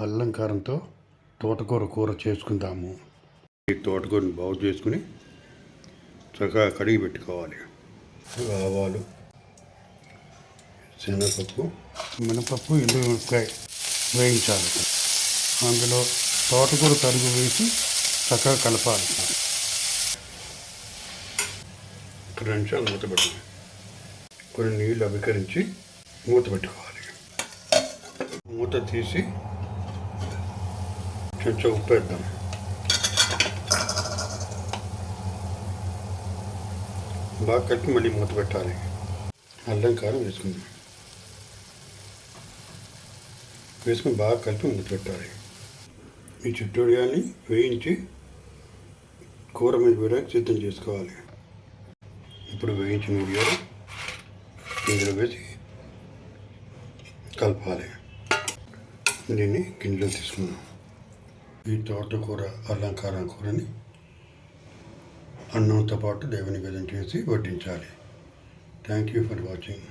అల్లం కారంతో తోటకూర కూర చేసుకుందాము. ఈ తోటకూరని బాగు చేసుకుని చక్కగా కడిగి పెట్టుకోవాలి. ఆవాలు శనగపప్పు మినపప్పు ఎండు మిరపకాయ వేయించాలి. అందులో తోటకూర తరుగు వేసి చక్కగా కలపాలి. ఒక రెండు నిమిషాలు మూత పెట్టాలి కొన్ని నీళ్ళు అభికరించి మూత పెట్టుకోవాలి. మూత తీసి కొంచెం ఉప్పు వేద్దాం బాగా కలిపి మళ్ళీ మూత పెట్టాలి అల్లం కారం వేసుకుందాం వేసుకుని బాగా కలిపి మూత పెట్టాలి ఈ చుట్టూడియాన్ని వేయించి కూర మీద వేయడానికి సిద్ధం చేసుకోవాలి ఇప్పుడు వేయించిన ఉడియాలు ఇందులో వేసి కలపాలి దీన్ని గిన్నెలో తీసుకున్నాం ఈ తోటకూర అలంకారం కూరని అన్నంతో పాటు దేవుని విధం చేసి వడ్డించాలి. Thank you for watching